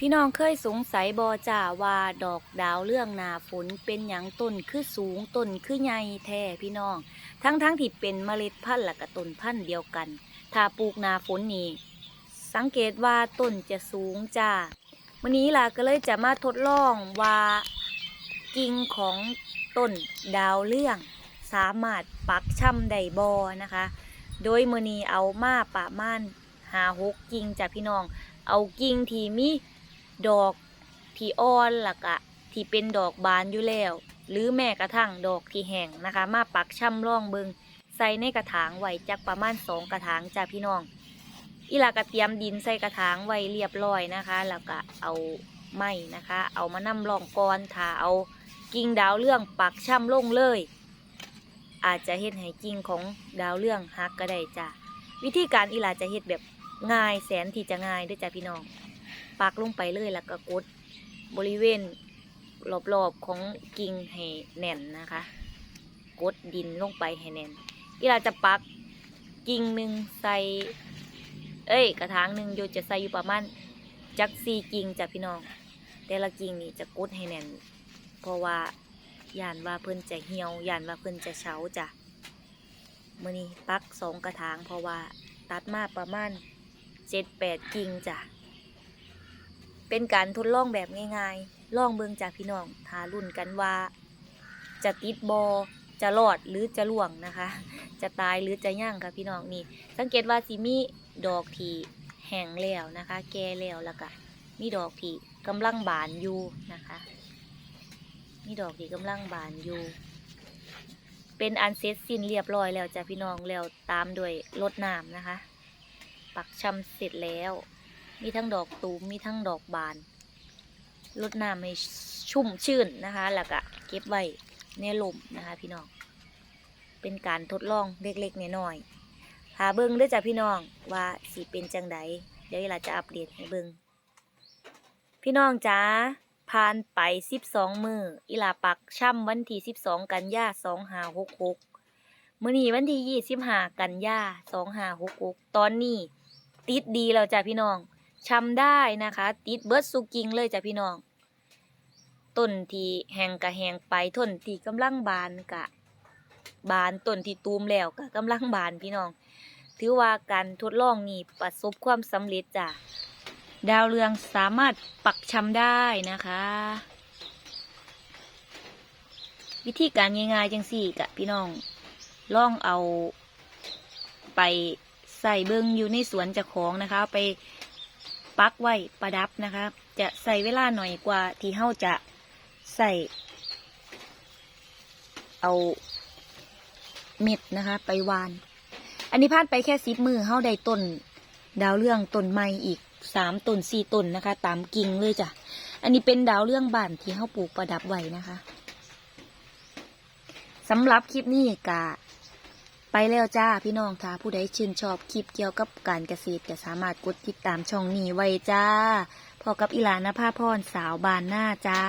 พี่น้องเคยสงสัยบอจ่าว่าดอกดาวเรื่องนาฝนเป็นหยังต้นคือสูงต้นคือใหญ่แท้พี่น้อง ทั้งทั้งๆที่เป็นเมล็ดพันธุ์ละกับต้นพันธุ์เดียวกัน ถ้าปลูกนาฝนนี่สังเกตว่าต้นจะสูงจ้าวันนี้ล่ะก็เลยจะมาทดลองว่ากิ่งของต้นดาวเรื่อง สามารถปักช่ำได้บอนะคะ โดยมือนี้เอามาประมาณหาหกกิ่งจ้ะพี่น้อง เอากิ่งที่มี ดอกที่อ่อนและกะที่เป็นดอกบานอยู่แล้ว หรือแม้กระทั่งดอกที่แห้งนะคะ มาปักช่ำร่องเบิงใส่ในกระถางไว้จักประมาณสองกระถางจ้ะพี่น้อง อีหลากระเตรียมดินใส่กระถางไว้เรียบร้อยนะคะ แล้วก็เอาไม้นะคะ เอามานำร่องก่อนถ้าเอากิ่งดาวเรื่องปักช่ำลงเลย อาจจะเฮ็ดให้กิ่งของดาวเรื่องหักก็ได้จ้ะวิธีการอีหลาจะเฮ็ดแบบง่ายแสนที่จะง่ายด้วยจ้ะพี่น้อง ปักลงไปเลยแล้วก็กดบริเวณรอบๆของกิ่งให้แน่นนะคะ กดดินลงไปให้แน่นอีหลาจะปักกิ่งหนึ่งใส่ เอ้ย กระถางหนึ่งโยจะใส่อยู่ประมาณจักสี่กิ่งจ้ะพี่น้อง แต่ละกิ่งนี่จะกดให้แน่น เพราะว่าย่านว่าเพิ่นจะเหี่ยวย่านว่าเพิ่นจะเฉาจ้ะมื่อนี้ปักสองกระถางเพราะว่าตัดมาประมาณเจ็ดแปดกิ่งจ้ะ เป็นการทดลองแบบง่ายๆ ลองเบิ่งจากพี่น้องทารุ่นกันว่า จะติดบอจะรอดหรือจะล่วงนะคะ จะตายหรือจะย่างค่ะพี่น้องนี่ สังเกตว่าสิมีดอกที่แห้งแล้วนะคะ แก่แล้วแล้วก็มีดอกที่กำลังบานอยู่นะคะ มีดอกที่กำลังบานอยู่ เป็นอันเสร็จสิ้นเรียบร้อยแล้วจ้ะพี่น้องแล้วตามด้วยรดน้ำนะคะ ปักชำเสร็จแล้ว มีทั้งดอกตูมมีทั้งดอกบานรดน้ำให้ชุ่มชื่นนะคะ แล้วก็เก็บไว้ในลมนะคะ พี่น้อง เป็นการทดลองเล็กๆน้อยๆหาเบิ้งด้วยจ้ะพี่น้องว่าสิเป็นจังใดเดี๋ยวเราจะอัปเดตให้เบิ้งพี่น้องจ้าผ่านไปสิบสองมืออีลาปักช่ำวันที่สิบสองกันยาสองหาหกหกมื้อนี้วันที่ยี่สิบห้ากันยาสองหาหกหกตอนนี้ติดดีแล้วจ้ะพี่น้อง ช่ำได้นะคะ ติดเบิร์ดสุกิงเลยจ้ะพี่น้อง ต้นที่แหงกะแหงไปต้นที่กำลังบานกะ บานต้นที่ตูมแล้วก็กำลังบานพี่น้อง ถือว่าการทดลองนี้ประสบความสำเร็จจ้ะ ดาวเรืองสามารถปักชำได้นะคะ วิธีการง่ายๆจังสี่กะพี่น้อง ลองเอาไปใส่เบิงอยู่ในสวนเจะของนะคะ ไป ปักไว้ประดับนะคะ จะใส่เวลาหน่อยกว่าที่เฮาจะใส่เอาเม็ดนะคะ ไปวาน อันนี้พลาดไปแค่สิบมือเฮาได้ต้น ดาวเรื่องต้นไม้อีกสามต้นสี่ต้นนะคะ ตามกิ่งเลยจ้ะ อันนี้เป็นดาวเรื่องบ้านที่เฮาปลูกประดับไว้นะคะสำหรับคลิปนี้กะ ไปแล้วจ้าพี่น้องค่ะผู้ใดชื่นชอบคลิปเกี่ยวกับการเกษตรก็สามารถกดติดตามช่องนี้ไว้จ้าพอกับอิลานะภาพรสาวบานหน้าจ้า